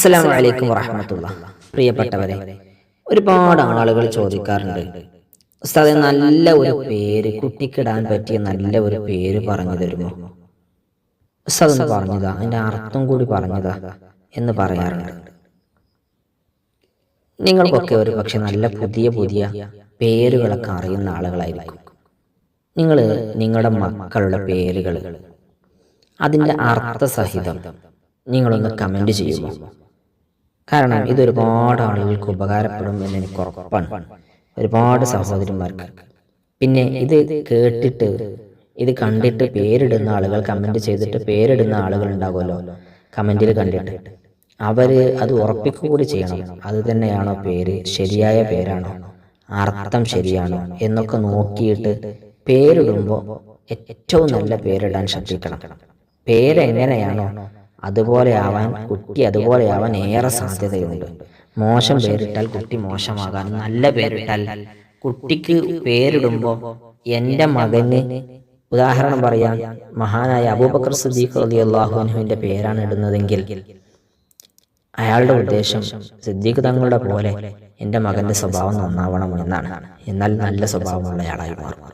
അസ്സലാമു അലൈക്കും വറഹമത്തുള്ള. പ്രിയപ്പെട്ടവരെ ഒരുപാട് ആളുകൾ ചോദിക്കാറുണ്ട്. ഉസ്താദെ നല്ല ഒരു പേര് കുട്ടിക്കിടാൻ പറ്റിയ നല്ല ഒരു പേര് പറഞ്ഞു തരുമോ? ഉസ്താദ് ഒന്ന് പറഞ്ഞതാ അതിന്റെ അർത്ഥം കൂടി പറഞ്ഞതാ എന്ന് പറയാറുണ്ട്. നിങ്ങൾക്കൊക്കെ ഒരു പക്ഷെ നല്ല പുതിയ പുതിയ പേരുകളൊക്കെ അറിയുന്ന ആളുകളായിരിക്കും. നിങ്ങൾ നിങ്ങളുടെ മക്കളുടെ പേരുകൾ അതിന്റെ അർത്ഥസഹിതം നിങ്ങളൊന്ന് കമന്റ് ചെയ്യുമോ? കാരണം ഇത് ഒരുപാട് ആളുകൾക്ക് ഉപകാരപ്പെടും എന്ന് എനിക്ക് ഉറപ്പാണ്. ഒരുപാട് സഹോദരിമാർക്ക്. പിന്നെ ഇത് കേട്ടിട്ട് ഇത് കണ്ടിട്ട് പേരിടുന്ന ആളുകൾ കമന്റ് ചെയ്തിട്ട് പേരിടുന്ന ആളുകൾ ഉണ്ടാകുമല്ലോ. കമന്റിൽ കണ്ടിട്ട്. അവർ അത് ഉറപ്പിക്കുകൂടി ചെയ്യണം. അത് തന്നെയാണോ പേര്? ശരിയായ പേരാണോ? അർത്ഥം ശരിയാണോ? എന്നൊക്കെ നോക്കിയിട്ട് പേരിടുമ്പോൾ ഏറ്റവും നല്ല പേരിടാൻ ശ്രദ്ധിക്കണം. പേരെങ്ങനെയാണോ അതുപോലെ ആവാൻ കുട്ടി അതുപോലെ ആവാൻ ഏറെ സാധ്യതയുണ്ട്. മോശം പേരിട്ടാൽ കുട്ടി മോശമാകാൻ നല്ല പേരിട്ടാൽ കുട്ടിക്ക് പേരിടുമ്പോൾ എന്റെ മകന് ഉദാഹരണം പറയാം മഹാനായ അബൂബക്കർ സിദ്ദീഖ് അലി അള്ളാഹുനുവിന്റെ പേരാണ് ഇടുന്നതെങ്കിൽ അയാളുടെ ഉദ്ദേശം സിദ്ദീഖ് തങ്ങളുടെ പോലെ എന്റെ മകന്റെ സ്വഭാവം നന്നാവണം എന്നാണ് എന്നാൽ നല്ല സ്വഭാവമുള്ളയാളായി മാറും.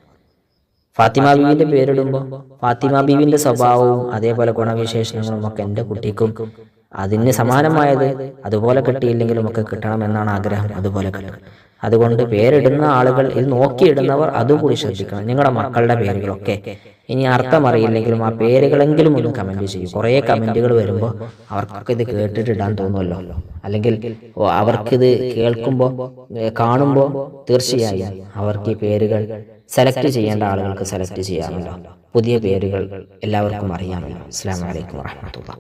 ഫാത്തിമ ബീവിന്റെ പേരിടുമ്പോൾ ഫാത്തിമ ബീവിന്റെ സ്വഭാവവും അതേപോലെ ഗുണവിശേഷണങ്ങളും ഒക്കെ എന്റെ കുട്ടിക്കും അതിന് സമാനമായത് അതുപോലെ കിട്ടിയില്ലെങ്കിലും ഒക്കെ കിട്ടണം എന്നാണ് ആഗ്രഹം. അതുപോലെ കിട്ടണം. അതുകൊണ്ട് പേരിടുന്ന ആളുകൾ ഇത് നോക്കിയിടുന്നവർ അതുകൂടി ശ്രദ്ധിക്കണം. നിങ്ങളുടെ മക്കളുടെ പേരുകളൊക്കെ ഇനി അർത്ഥം അറിയില്ലെങ്കിലും ആ പേരുകളെങ്കിലും ഒന്ന് കമന്റ് ചെയ്യും. കുറേ കമന്റുകൾ വരുമ്പോൾ അവർക്കൊക്കെ ഇത് കേട്ടിട്ടിടാൻ തോന്നുമല്ലോ. അല്ലെങ്കിൽ അവർക്കിത് കേൾക്കുമ്പോൾ കാണുമ്പോൾ തീർച്ചയായും അവർക്ക് ഈ പേരുകൾ സെലക്ട് ചെയ്യേണ്ട ആളുകൾക്ക് സെലക്ട് ചെയ്യാമല്ലോ. പുതിയ പേരുകൾ എല്ലാവർക്കും അറിയാമല്ലോ. അസ്സാം വലൈക്കും വാഹമത്തുള്ള